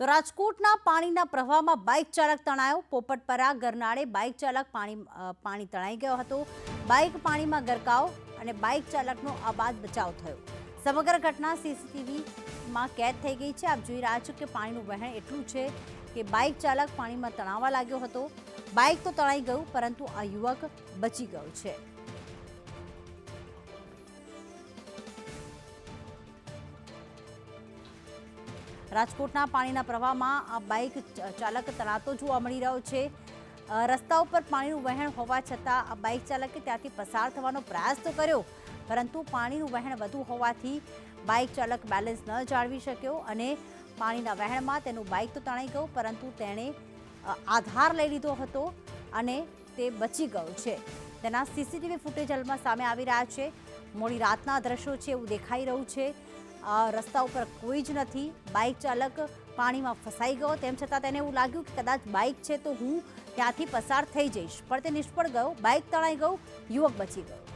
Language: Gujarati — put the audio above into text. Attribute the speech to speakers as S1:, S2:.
S1: તો રાજકોટના પાણીના પ્રવાહમાં બાઇક ચાલક તણાયો. પોપટપરા ગરનાળે બાઇક ચાલક પાણી પાણી તણાઈ ગયો હતો. બાઇક પાણીમાં ગરકાવ અને બાઇક ચાલકનો આબાદ બચાવ થયો. સમગ્ર ઘટના સીસીટીવીમાં કેદ થઈ ગઈ છે. આપ જોઈ રહ્યા છો કે પાણીનું વહેણ એટલું છે કે બાઇક ચાલક પાણીમાં તણાવા લાગ્યો હતો. બાઇક તો તણાઈ ગયું, પરંતુ આ યુવક બચી ગયો છે. રાજકોટના પાણીના પ્રવાહમાં આ બાઇક ચાલક તણાતો જોવા મળી રહ્યો છે. રસ્તા ઉપર પાણીનું વહેણ હોવા છતાં આ બાઇક ચાલકે ત્યાંથી પસાર થવાનો પ્રયાસ તો કર્યો, પરંતુ પાણીનું વહેણ વધુ હોવાથી બાઇક ચાલક બેલેન્સ ન જાળવી શક્યો અને પાણીના વહેણમાં તેનું બાઇક તો તણાઈ ગયું, પરંતુ તેણે આધાર લઈ લીધો હતો અને તે બચી ગયો છે. તેના સીસીટીવી ફૂટેજ હાલમાં સામે આવી રહ્યા છે. મોડી રાતના દ્રશ્યો છે એવું દેખાઈ રહ્યું છે. રસ્તા ઉપર કોઈ જ નથી. બાઇક ચાલક પાણીમાં ફસાઈ ગયો. તેમ છતાં તેને એવું લાગ્યું કે કદાચ બાઇક છે તો હું ત્યાંથી પસાર થઈ જઈશ. પણ તે નિષ્ફળ ગયો. બાઇક તણાઈ ગયું. યુવક બચી ગયો.